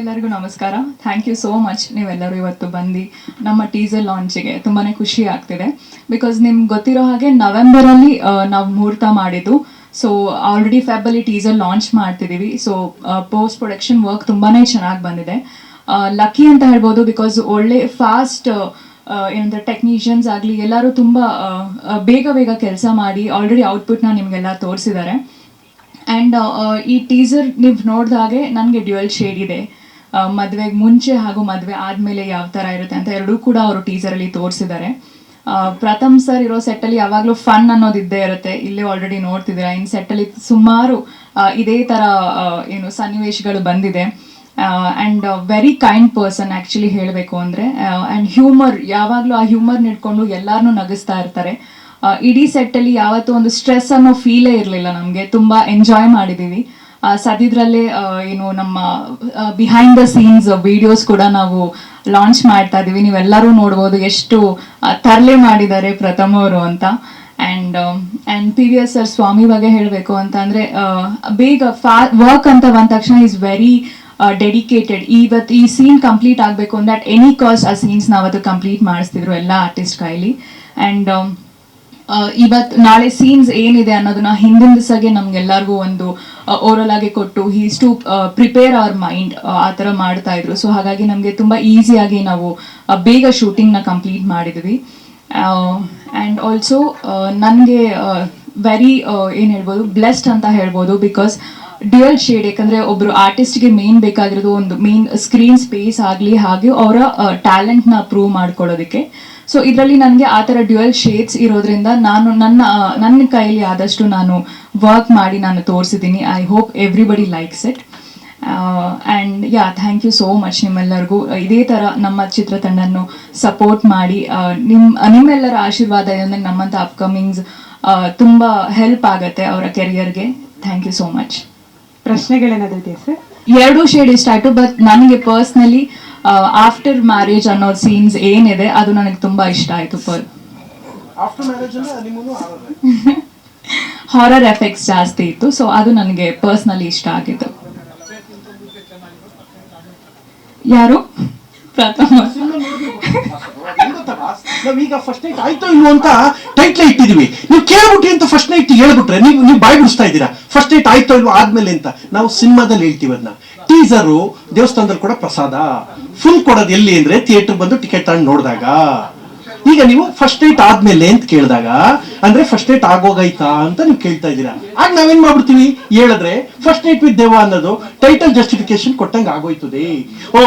ಎಲ್ಲರಿಗೂ ನಮಸ್ಕಾರ. Thank you so much ನೀವೆಲ್ಲರೂ ಇವತ್ತು ಬಂದು ನಮ್ಮ ಟೀಸರ್ ಲಾಂಚಿಗೆ ತುಂಬಾ ಖುಷಿ ಆಗ್ತಿದೆ. ಬಿಕಾಸ್ ನಿಮ್ಗೆ ಗೊತ್ತಿರೋ ಹಾಗೆ ನವೆಂಬರಲ್ಲಿ ನಾವು ಮುಹೂರ್ತ ಮಾಡಿದ್ದು. ಸೊ ಆಲ್ರೆಡಿ ಫೆಬಲ್ಲಿ ಟೀಸರ್ ಲಾಂಚ್ ಮಾಡ್ತಿದ್ದೀವಿ ಸೊ ಪೋಸ್ಟ್ ಪ್ರೊಡಕ್ಷನ್ ವರ್ಕ್ ತುಂಬಾ ಚೆನ್ನಾಗಿ ಬಂದಿದೆ. ಲಕ್ಕಿ ಅಂತ ಹೇಳ್ಬೋದು ಬಿಕಾಸ್ ಒಳ್ಳೆ ಫಾಸ್ಟ್ ಏನಂದ್ರೆ ಟೆಕ್ನಿಷಿಯನ್ಸ್ ಆಗಲಿ ಎಲ್ಲರೂ ತುಂಬ ಬೇಗ ಬೇಗ ಕೆಲಸ ಮಾಡಿ ಆಲ್ರೆಡಿ ಔಟ್ಪುಟ್ನ ನಿಮಗೆಲ್ಲ ತೋರಿಸಿದ್ದಾರೆ. ಆ್ಯಂಡ್ ಈ ಟೀಸರ್ ನೀವು ನೋಡಿದಾಗೆ ನನಗೆ ಡ್ಯುಯಲ್ ಶೇಡ್ ಇದೆ. ಮದುವೆಗೆ ಮುಂಚೆ ಹಾಗೂ ಮದುವೆ ಆದಮೇಲೆ ಯಾವ ಥರ ಇರುತ್ತೆ ಅಂತ ಎರಡೂ ಕೂಡ ಅವರು ಟೀಸರಲ್ಲಿ ತೋರಿಸಿದ್ದಾರೆ. ಪ್ರಥಮ್ ಸರ್ ಇರೋ ಸೆಟ್ಟಲ್ಲಿ ಯಾವಾಗಲೂ ಫನ್ ಅನ್ನೋದು ಇದ್ದೇ ಇರುತ್ತೆ. ಇಲ್ಲೇ ಆಲ್ರೆಡಿ ನೋಡ್ತಿದ್ದೀರಾ? ಇನ್ನು ಸೆಟ್ಟಲ್ಲಿ ಸುಮಾರು ಇದೇ ಥರ ಏನು ಸನ್ನಿವೇಶಗಳು ಬಂದಿದೆ. And very kind person actually ಹೇಳಬೇಕು ಅಂದರೆ ಆ್ಯಂಡ್ ಹ್ಯೂಮರ್ ಯಾವಾಗಲೂ ಆ ಹ್ಯೂಮರ್ ಇಟ್ಕೊಂಡು ಎಲ್ಲರನ್ನೂ ನಗಿಸ್ತಾ ಇರ್ತಾರೆ. ಇಡೀ ಸೆಟ್ಟಲ್ಲಿ ಯಾವತ್ತೂ ಒಂದು ಸ್ಟ್ರೆಸ್ ಅನ್ನೋ ಫೀಲೇ ಇರಲಿಲ್ಲ ನಮಗೆ. ತುಂಬ ಎಂಜಾಯ್ ಮಾಡಿದ್ದೀವಿ ಸದ್ಯದ್ರಲ್ಲೇ ಏನು ನಮ್ಮ ಬಿಹೈಂಡ್ ದ ಸೀನ್ಸ್ ವಿಡಿಯೋಸ್ ಕೂಡ ನಾವು ಲಾಂಚ್ ಮಾಡ್ತಾ ಇದ್ದೀವಿ. ನೀವೆಲ್ಲರೂ ನೋಡ್ಬೋದು ಎಷ್ಟು ತರಲೆ ಮಾಡಿದ್ದಾರೆ ಪ್ರಥಮ ಅವರು ಅಂತ. And and P V S sir Swamy ಬಗ್ಗೆ ಹೇಳಬೇಕು ಅಂತ ಅಂದರೆ ಬೇಗ ಫಾ ವರ್ಕ್ ಅಂತ ಬಂದ ತಕ್ಷಣ ಈಸ್ ವೆರಿ ಡೆಡಿಕೇಟೆಡ್ ಇವತ್ತು ಈ ಸೀನ್ ಕಂಪ್ಲೀಟ್ ಆಗಬೇಕು ಅಂದರೆ ಅಟ್ ಎನಿ ಕಾಸ್ಟ್ ಆ ಸೀನ್ಸ್ ಅದು ಕಂಪ್ಲೀಟ್ ಮಾಡಿಸ್ತಿದ್ರು ಎಲ್ಲ ಆರ್ಟಿಸ್ಟ್ ಕೈಲಿ. ಆ್ಯಂಡ್ ಇವತ್ತು ನಾಳೆ ಸೀನ್ಸ್ ಏನಿದೆ ಅನ್ನೋದನ್ನ ಹಿಂದಿನ ದಿವಸಗೆ ನಮ್ಗೆಲ್ಲರಿಗೂ ಒಂದು ಓರಲ್ ಆಗಿ ಕೊಟ್ಟು he's to prepare our mind ಆ ತರ ಮಾಡ್ತಾ ಇದ್ರು. ಸೊ ಹಾಗಾಗಿ ನಮಗೆ ತುಂಬಾ ಈಸಿಯಾಗಿ ನಾವು ಬೇಗ ಶೂಟಿಂಗ್ನ ಕಂಪ್ಲೀಟ್ ಮಾಡಿದ್ವಿ ಆ್ಯಂಡ್ ಆಲ್ಸೋ ನನಗೆ ವೆರಿ ಏನು ಹೇಳ್ಬೋದು ಬ್ಲೆಸ್ಡ್ ಅಂತ ಹೇಳ್ಬೋದು ಬಿಕಾಸ್ ಡ್ಯುಯಲ್ ಶೇಡ್ ಯಾಕಂದ್ರೆ ಒಬ್ರು ಆರ್ಟಿಸ್ಟ್ಗೆ ಮೇನ್ ಬೇಕಾಗಿರೋದು ಒಂದು ಮೇನ್ ಸ್ಕ್ರೀನ್ ಸ್ಪೇಸ್ ಆಗಲಿ ಹಾಗೆ ಅವರ ಟ್ಯಾಲೆಂಟ್ನ ಪ್ರೂವ್ ಮಾಡ್ಕೊಳ್ಳೋದಕ್ಕೆ ಸೊ ಇದರಲ್ಲಿ ನನಗೆ ಆ ಥರ ಡ್ಯುಯಲ್ ಶೇಡ್ಸ್ ಇರೋದ್ರಿಂದ ನಾನು ನನ್ನ ನನ್ನ ಕೈಯಲ್ಲಿ ಆದಷ್ಟು ನಾನು ವರ್ಕ್ ಮಾಡಿ ನಾನು ತೋರಿಸಿದ್ದೀನಿ. I hope everybody likes it and yeah thank you so much ನಿಮ್ಮೆಲ್ಲರಿಗೂ. ಇದೇ ಥರ ನಮ್ಮ ಚಿತ್ರತಂಡನ್ನು ಸಪೋರ್ಟ್ ಮಾಡಿ ನಿಮ್ಮ ನಿಮ್, ನಿಮ್ಮೆಲ್ಲರ ಆಶೀರ್ವಾದ ಏನಂದ್ರೆ ನಮ್ಮಂಥ ಅಪ್ಕಮಿಂಗ್ಸ್ ತುಂಬ ಹೆಲ್ಪ್ ಆಗುತ್ತೆ ಅವರ ಕೆರಿಯರ್ಗೆ ಥ್ಯಾಂಕ್ ಯು ಸೋ ಮಚ್ ಪ್ರಶ್ನೆಗಳೇನಾದ್ರೂ ಇದೆಯಾ ಸರ್. ಎರಡು ಶೇಡ್ ಇಷ್ಟ ಆಯ್ತು ಬಟ್ ನನಗೆ ಪರ್ಸ್ನಲಿ ಆಫ್ಟರ್ ಮ್ಯಾರೇಜ್ ಅನ್ನೋ ಸೀನ್ಸ್ ಏನಿದೆ ಅದು ನನಗೆ ತುಂಬಾ ಇಷ್ಟ ಆಯ್ತು ಪರ್ ಹಾರರ್ ಎಫೆಕ್ಟ್ಸ್ ಜಾಸ್ತಿ ಇತ್ತು ಸೊ ಅದು ನನಗೆ ಪರ್ಸ್ನಲಿ ಇಷ್ಟ ಆಗಿತ್ತು. ಯಾರು? ಪ್ರಥಮ. ನಾವೀಗ ಫಸ್ಟ್ ನೈಟ್ ಆಯ್ತೋ ಇಲ್ವೋ ಅಂತ ಟೈಟ್ಲೇ ಇಟ್ಟಿದೀವಿ ನೀವು ಕೇಳ್ಬಿಟ್ರಿ ಅಂತ ಫಸ್ಟ್ ನೈಟ್ ಹೇಳ್ಬಿಟ್ರೆ ನೀವು ನೀವು ಬಾಯ್ ಬಿಡಿಸ್ತಾ ಇದ್ದೀರಾ? ಫಸ್ಟ್ ನೈಟ್ ಆಯ್ತೋ ಇಲ್ವೋ ಆದ್ಮೇಲೆ ಅಂತ ನಾವು ಸಿನಿಮಾದಲ್ಲಿ ಹೇಳ್ತೀವಿ ಅದನ್ನ. ಟೀಸರು ದೇವಸ್ಥಾನದಲ್ಲಿ ಕೂಡ ಪ್ರಸಾದ. ಫುಲ್ ಕೊಡೋದು ಎಲ್ಲಿ ಅಂದ್ರೆ ಥಿಯೇಟರ್ ಬಂದು ಟಿಕೆಟ್ ತಗೊಂಡು ನೋಡಿದಾಗ. ಈಗ ನೀವು ಫಸ್ಟ್ ನೈಟ್ ಆದ್ಮೇಲೆ ಅಂತ ಕೇಳಿದಾಗ, ಅಂದ್ರೆ ಫಸ್ಟ್ ನೈಟ್ ಆಗೋಗೈತಾ ಅಂತ ನೀವು ಕೇಳ್ತಾ ಇದ್ದೀರಾ. ಆಗ ನಾವೇನ್ ಮಾಡ್ಬಿಡ್ತೀವಿ? ಹೇಳಿದ್ರೆ ಫಸ್ಟ್ ನೈಟ್ ವಿತ್ ದೇವ ಅನ್ನೋದು ಟೈಟಲ್ ಜಸ್ಟಿಫಿಕೇಶನ್ ಕೊಟ್ಟಂಗೆ ಆಗೋಯ್ತದೆ. ಓ!